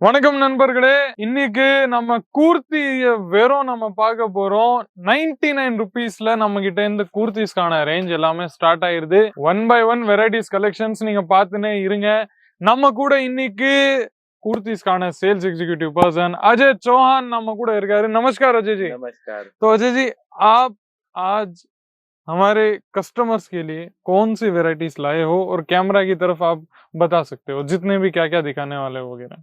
வணக்கம் நண்பர்களே இன்னைக்கு நம்ம கூர்த்திய வெறும் நம்ம பார்க்க போறோம் நைன்டி நைன் ருபீஸ்ல நம்ம கிட்ட இருந்து கூர்த்திஸ்க்கான ரேஞ்ச் எல்லாமே ஸ்டார்ட் ஆயிருது one by one varieties collections நீங்க பார்த்துனே இருங்க நம்ம கூட இன்னைக்கு kurtis sales executive person Ajay Chauhan नाम कूड़ा इरकार नमस्कार अजय जी नमस्कार तो अजय जी आप आज हमारे कस्टमर्स के लिए कौन सी वेराइटीज लाए हो और कैमरा की तरफ़ आप बता सकते हो जितने भी क्या क्या दिखाने वाले वगैरह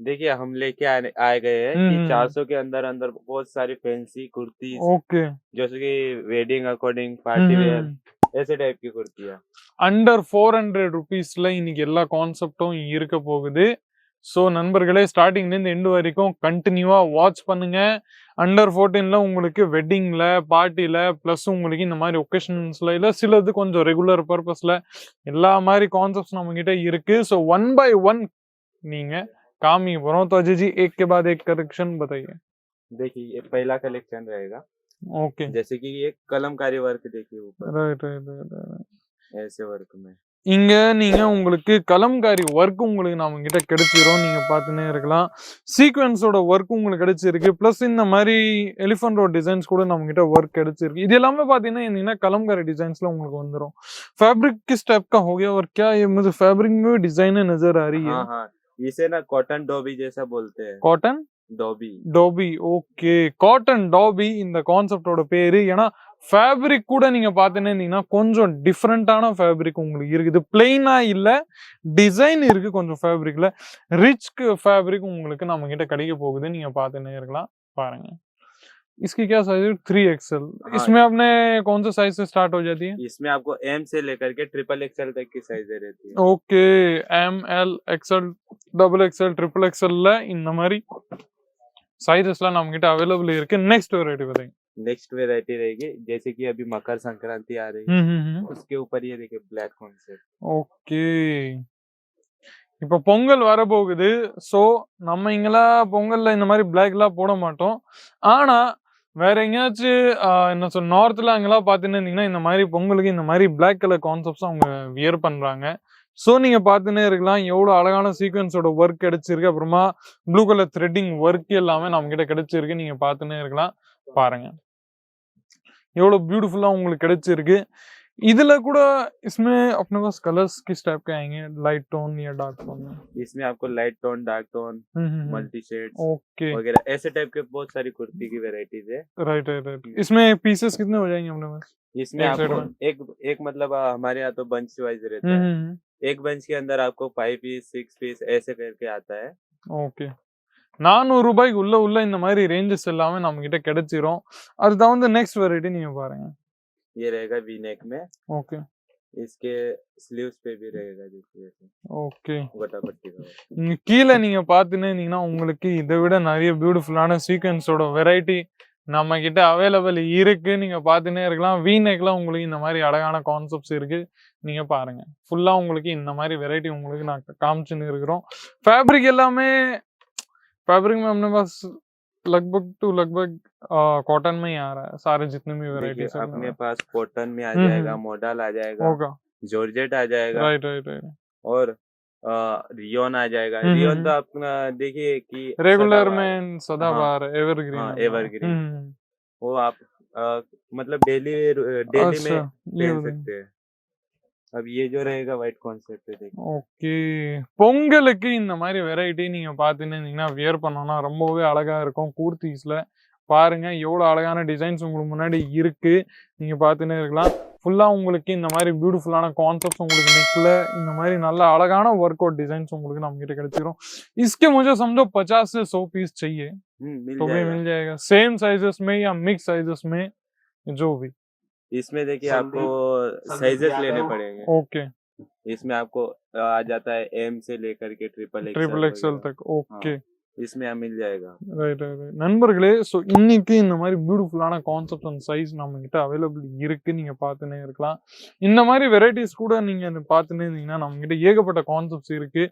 देखिए हम लेके आने आए गए हैं हम्म, कि हम्म, 400 के अंदर अंदर बहुत सारी फैंसी कुर्ती ओके जैसे कि wedding according party hmm, wear ऐसे टाइप की कुर्तियाँ அண்டர் ஃபோர் ஹண்ட்ரட் ருபீஸ்ல இன்னைக்கு எல்லா கான்செப்டும் இருக்க போகுது ஸோ நண்பர்களே ஸ்டார்டிங்லேருந்து எண்டு வரைக்கும் கண்டினியூவா வாட்ச் பண்ணுங்க அண்டர் ஃபோர்டீன்ல உங்களுக்கு வெட்டிங்ல பார்ட்டியில ப்ளஸ் உங்களுக்கு இந்த மாதிரி ஒகேஷன்ஸ்ல இல்ல சிலது கொஞ்சம் ரெகுலர் பர்பஸ்ல எல்லா மாதிரி கான்செப்ட்ஸ் நம்ம கிட்ட இருக்கு ஸோ ஒன் பை ஒன் काम ही बनाओ तो अजय जी एक के बाद एक कलेक्शन बताइए देखिए ये पहला कलेक्शन रहेगा ओके okay. जैसे कि ये कलमकारी वर्क देखिए ऊपर राइट राइट राइट ऐसे वर्क में இங்க நீங்க உங்களுக்கு கலம்காரி ஒர்க் உங்களுக்கு நான் உங்ககிட்ட கிடைச்சிரும் நீங்க பார்த்துனே இருக்கலாம் சீக்வன்ஸோட ஒர்க் உங்களுக்கு கிடைச்சிருக்கு பிளஸ் இந்த மாதிரி எலிஃபன்ட் ரோட் டிசைன்ஸ் கூட நம்ம கிட்ட ஒர்க் கிடைச்சிருக்கு இது எல்லாமே பார்த்தீங்கன்னா என்னன்னா கலம்காரி डिजाइंसல உங்களுக்கு வந்துரும் फैब्रिक किस टाइप का हो गया और क्या ये मुझे फैब्रिक में भी डिज़ाइन नज़र आ रही है हाँ, हाँ. इसे ना कॉटन डोबी जैसा बोलते हैं cotton dobby dobby okay cotton dobby இந்த கான்செப்டோட பேரு ஏன்னா ஃபேப்ரிக் கூட நீங்க பாத்துன்னு இருந்தீங்கன்னா கொஞ்சம் டிஃப்ரெண்டான ஃபேப்ரிக் உங்களுக்கு இருக்குது பிளெயினா இல்ல டிசைன் இருக்கு கொஞ்சம் ஃபேப்ரிக்ல ரிச் ஃபேப்ரிக் உங்களுக்கு நம்ம கிட்ட கிடைக்க போகுது நீங்க பாத்துன்னே இருக்கலாம் பாருங்க इसकी क्या साइज है थ्री एक्सएल हाँ। इसमें अपने कौन सा साइज से स्टार्ट हो जाती है इसमें आपको एम से लेकर के ट्रिपल एक्सएल तक की साइजें रहती है okay M L XL double XL triple எக்ஸ்எல்ல இந்த மாதிரி சைஸஸ்லாம் நம்ம கிட்ட அவைலபிள் இருக்கு நெக்ஸ்ட் வெரைட்டி பார்த்தீங்க नेक्स्ट वेराइटी रहेगी जैसे कि अभी मकर संक्रांति आ रही है ம் ம், ம். उसके ऊपर ये देखिए ब्लैक कॉन्सेप्ट ஓகே இப்போ பொங்கல் வரப்போகுது ஸோ நம்ம இங்கெல்லாம் பொங்கல்ல இந்த மாதிரி பிளாக்லாம் போட மாட்டோம் ஆனா வேற எங்கேயாச்சும் என்ன சொல் நார்த்ல அங்கெல்லாம் பார்த்துன்னு இருந்தீங்கன்னா இந்த மாதிரி பொங்கலுக்கு இந்த மாதிரி பிளாக் கலர் கான்செப்ட்ஸ் அவங்க வியர் பண்றாங்க. ஸோ நீங்க பார்த்துன்னே இருக்கலாம். எவ்வளோ அழகான சீக்வன்ஸோட ஒர்க் கிடைச்சிருக்கு. அப்புறமா ப்ளூ கலர் த்ரெட்டிங் ஒர்க் எல்லாமே நம்ம கிட்ட கிடைச்சிருக்கு. நீங்க பார்த்துன்னே இருக்கலாம். பாருங்க. எவ்வளோ பியூட்டிஃபுல்லா உங்களுக்கு கிடைச்சிருக்கு. இதுல கூட इसमें अपने पास कलर्स किस टाइप के आएंगे लाइट टोन या डार्क टोन में इसमें आपको light tone dark tone hmm, multi shades okay वगैरह ऐसे टाइप के बहुत सारी कुर्ती की वेराइटीज है राइट राइट राइट इसमें पीसेस कितने हो जाएंगे अपने पास इसमें एक side आपको में। एक एक मतलब आ, हमारे यहाँ तो बंच वाइज रहता हम्म, है हम्म, एक बंच के अंदर आपको फाइव पीस सिक्स पीस ऐसे करके आता है ஓகே நானூறு ரூபாய்க்கு உள்ள உள்ள இந்த மாதிரி ரேஞ்சஸ் எல்லாமே நம்ம கிட்ட கிடைச்சிரும் அது தகுந்த நெக்ஸ்ட் வெரைட்டி நீங்க பாருங்க ये रहेगा वी नेक में ஓகே इसके स्लीव्स पे भी रहेगा देखिए ऐसे, ஓகே गोटा पट्टी का work। இங்க கீழே நீங்க பாத்துனே இருந்தீங்கன்னா உங்களுக்கு இதை விட நிறைய பியூட்டிஃபுல்லான சீக்வன்ஸோட வெரைட்டி நம்ம கிட்ட அவைலபிள் இருக்கு நீங்க பாத்துனே இருக்கலாம் வி நெக்ல உங்களுக்கு இந்த மாதிரி அழகான கான்செப்ட்ஸ் இருக்கு நீங்க பாருங்க ஃபுல்லா உங்களுக்கு இந்த மாதிரி வெரைட்டி உங்களுக்கு நான் காமிச்சுன்னு இருக்கிறோம் ஃபேப்ரிக் எல்லாமே फैब्रिक में अपने पास लगभग टू लगभग कॉटन में ही आ रहा है सारे जितने भी देखिए अपने पास कॉटन में आ हम्म, जाएगा हम्म। मॉडल आ जाएगा होगा। जॉर्जेट आ जाएगा। राइट राइट राइट और रियोन आ जाएगा। हम्म, रियोन हम्म, तो अपना देखिए कि रेगुलर में सदाबहार एवरग्रीन हाँ, है हमारा। evergreen। हम्म, वो आप अ, मतलब डेली डेली में अच्छा पहन सकते हैं। अब ये जो रहेगा व्हाइट कॉन्सेप्ट पे देखिए ஓகே பொங்கலுக்கு இந்த மாதிரி வெரைட்டி நீங்க பாத்துன்னு இருந்தீங்கன்னா வியர் பண்ணோம்னா ரொம்பவே அழகா இருக்கும் கூர்த்திஸ்ல பாருங்க எவ்வளவு அழகான டிசைன்ஸ் உங்களுக்கு முன்னாடி இருக்கு நீங்க பாத்துன்னே இருக்கலாம் ஃபுல்லா உங்களுக்கு இந்த மாதிரி பியூட்டிஃபுல்லான கான்செப்ட்ஸ் உங்களுக்கு நெக்ல இந்த மாதிரி நல்ல அழகான ஒர்க் அவுட் डिजाइन्स உங்களுக்கு நம்ம கிட்ட கிடைச்சிரும் इसके मुझे समझो 50 से 100 पीस चाहिए हम्म, मिल तो भी जाएगा मिल जाएगा सेम साइजेस में या मिक्स साइजेस में जो भी इसमें देखिए संदीप- आपको संदीप साइजेस लेने यादव। पड़ेंगे ओके इसमें आपको अ, आ जाता है एम से लेकर के ट्रिपल ट्रिपल एक्सएल तक ओके इसमें यहाँ मिल जाएगा ரைட் ரைட் நண்பர்களே ஸோ இன்னைக்கு இந்த மாதிரி பியூட்டிஃபுல்லான கான்செப்ட் அண்ட் சைஸ் நம்ம கிட்ட அவைலபிள் இருக்கு நீங்க பார்த்துனே இருக்கலாம் இந்த மாதிரி வெரைட்டிஸ் கூட நீங்க அந்த பார்த்துனே இருந்தீங்கன்னா நம்ம கிட்ட ஏகப்பட்ட கான்செப்ட்ஸ் இருக்கு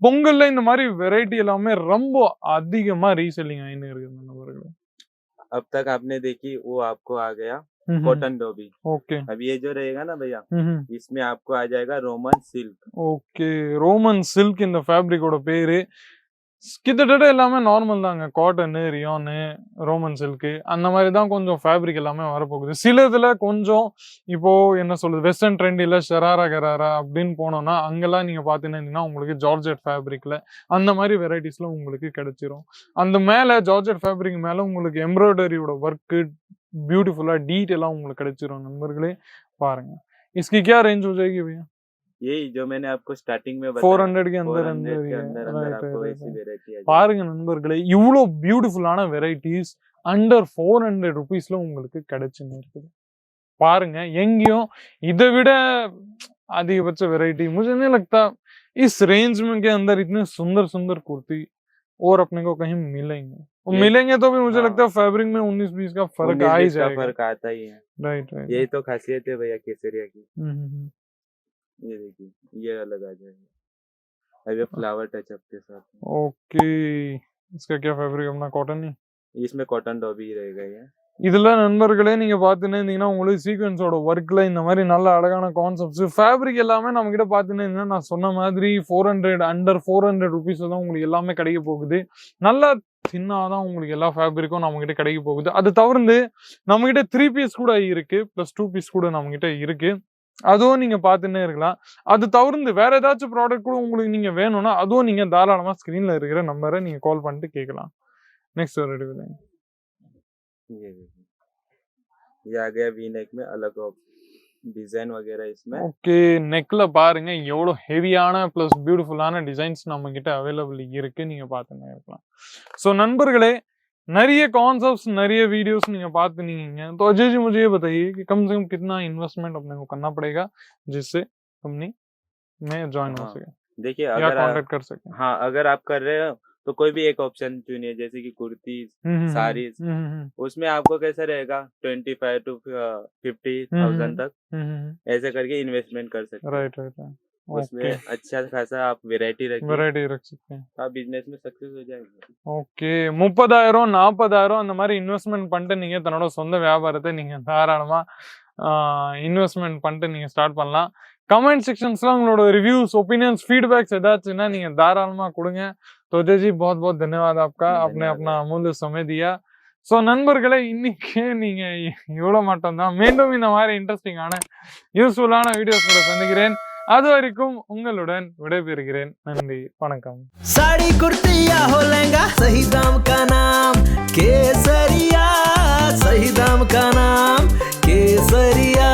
பொங்கல்ல இந்த மாதிரி வெரைட்டி எல்லாமே ரொம்ப அதிகமா ரீசெல்லிங் ஆயின்னு இருக்கு நண்பர்களே अब तक आपने देखी वो आपको आ गया कॉटन डोबी। ओके। अब ये जो रहेगा ना भैया इसमें आपको आ जाएगा roman silk. Okay roman silk in the fabric पेरे கிட்டத்தட்ட எல்லாமே நார்மல் தாங்க காட்டனு ரியானு ரோமன் சில்க்கு அந்த மாதிரி தான் கொஞ்சம் ஃபேப்ரிக் எல்லாமே வரப்போகுது சில இதில் கொஞ்சம் இப்போ என்ன சொல்றது வெஸ்டர்ன் ட்ரெண்ட் இல்லை ஷெராரா கெராரா அப்படின்னு போனோம்னா அங்கெல்லாம் நீங்கள் பார்த்தீங்கன்னா உங்களுக்கு ஜார்ஜெட் ஃபேப்ரிக்கில் அந்த மாதிரி வெரைட்டிஸில் உங்களுக்கு கிடைச்சிரும் அந்த மேலே ஜார்ஜெட் ஃபேப்ரிக் மேலே உங்களுக்கு எம்ப்ராய்டரியோட ஒர்க்கு பியூட்டிஃபுல்லாக டீட்டெயிலாக உங்களுக்கு கிடைச்சிரும் நண்பர்களே பாருங்க इसकी क्या रेंज हो जाएगी भैया यही जो मैंने आपको स्टार्टिंग में फोर बताया हंड्रेड के अंदर 400 अंदर ही के है अंदर अंदर Right, आपको right, ऐसी right. वेरायटी आ जाएगी பாருங்க நண்பர்களே இவ்வளோ பியூட்டிஃபுல்லான வெரைட்டிஸ் அண்டர் ஃபோர் ஹண்ட்ரட் ருபீஸ்ல உங்களுக்கு கிடைச்சுன்னு இருக்குது பாருங்க எங்கேயும் இதை விட अधिकबच्च वैरायटी मुझे नहीं लगता इस रेंज में के अंदर इतने सुंदर सुंदर कुर्ती और अपने को कहीं मिलेंगे और ये- मिलेंगे तो भी मुझे हाँ। लगता है फैब्रिक में उन्नीस बीस का फर्क 19 आ ही 20 का जाएगा फर्क आता ही है राइट राइट यही तो खासियत है भैया केसरिया की हम्म, हम्म, हम्म। ये देखिए ये अलग आ जाएगा अब ये फ्लावर टचअप के साथ ओके इसका क्या फैब्रिक अपना कॉटन ही इसमें कॉटन डॉबी रहेगा ये இதுல நண்பர்களே நீங்க பாத்துன்னு இருந்தீங்கன்னா உங்களுக்கு சீக்வன்ஸோட ஒர்க்ல இந்த மாதிரி நல்ல அழகான கான்செப்ட்ஸ் ஃபேப்ரிக் எல்லாமே நம்ம கிட்ட பாத்துன்னு இருந்தீங்கன்னா நான் சொன்ன மாதிரி four hundred under four hundred rupees தான் உங்களுக்கு எல்லாமே கிடைக்க போகுது நல்லா தின்னாதான் உங்களுக்கு எல்லா ஃபேப்ரிக்கும் நம்ம கிட்ட கிடைக்க போகுது அது தவிர்த்து நம்ம கிட்ட த்ரீ பீஸ் கூட இருக்கு பிளஸ் டூ பீஸ் கூட நம்ம கிட்ட இருக்கு அதுவும் நீங்க பார்த்துன்னே இருக்கலாம் அது தவிர்த்து வேற ஏதாச்சும் ப்ராடக்ட் கூட உங்களுக்கு நீங்க வேணும்னா அதுவும் நீங்க தாராளமா ஸ்கிரீன்ல இருக்கிற நம்பரை நீங்க கால் பண்ணிட்டு கேட்கலாம் நெக்ஸ்ட் ஒரு ரெடி ये देखिए ये आ गया वी नेक में अलग डिजाइन वगैरह इसमें ஓகே நெக்ல பாருங்க எவ்வளோ ஹெவியான ப்ளஸ் பியூட்டிஃபுல்லான டிசைன்ஸ் நம்ம கிட்ட அவைலபிள் இருக்கு நீங்க பார்த்துன்னு இருக்கலாம் ஸோ நண்பர்களே நிறைய कॉन्सेप्ट நிறைய वीडियोस नहीं बात नहीं है। तो अजय जी मुझे ये बताइए कि कम से कम कितना इन्वेस्टमेंट अपने को करना पड़ेगा जिससे कंपनी में ज्वाइन हो हाँ। सके? देखिए अगर कांटेक्ट कर सके? हाँ अगर आप कर रहे हो तो कोई भी एक ऑप्शन चुनिए जैसे कि कुर्ती हम्म, हम्म, हम्म, साड़ी उसमें आपको कैसा रहेगा? Twenty five to fifty thousand तक ऐसे करके इन्वेस्टमेंट कर सकते राइट राइट उसमें ओके अच्छा खासा आप वेरायटी रखिए வெரைட்டி रख सकते हैं तो आप बिजनेस में सक्सेस हो जाएंगे ஓகே முப்பதாயிரம் நாற்பதாயிரம் அந்த மாதிரி இன்வெஸ்ட்மெண்ட் பண்ணிட்டு நீங்க தன்னோட சொந்த வியாபாரத்தை நீங்க தாராளமா இன்வெஸ்ட்மெண்ட் பண்ணிட்டு நீங்க ஸ்டார்ட் பண்ணலாம் கமெண்ட் செக்ஷன்ஸ்ல உங்களோட ரிவ்யூஸ் ஒப்பீனியன்ஸ் ஃபீட்பேக்ஸ் ஏதாச்சுன்னா நீங்க தாராளமா கொடுங்க தோஜே ஜி बहुत बहुत धन्यवाद आपका आपने धन्यवाद। अपना अमूल्य समय दिया ஸோ நண்பர்களே இன்னைக்கு நீங்க இவ்வளோ மட்டும் தான் மீண்டும் இந்த மாதிரி இன்ட்ரெஸ்டிங்கான யூஸ்ஃபுல்லான வீடியோஸ் கூட சந்திக்கிறேன் அது வரைக்கும் உங்களுடன் விடைபெறுகிறேன். நன்றி வணக்கம். சாடி குர்த்தியா ஹோலங்கா சஹிதாம் கா நாம் கேசரியா சஹிதாம் கானாம். கேசரியா.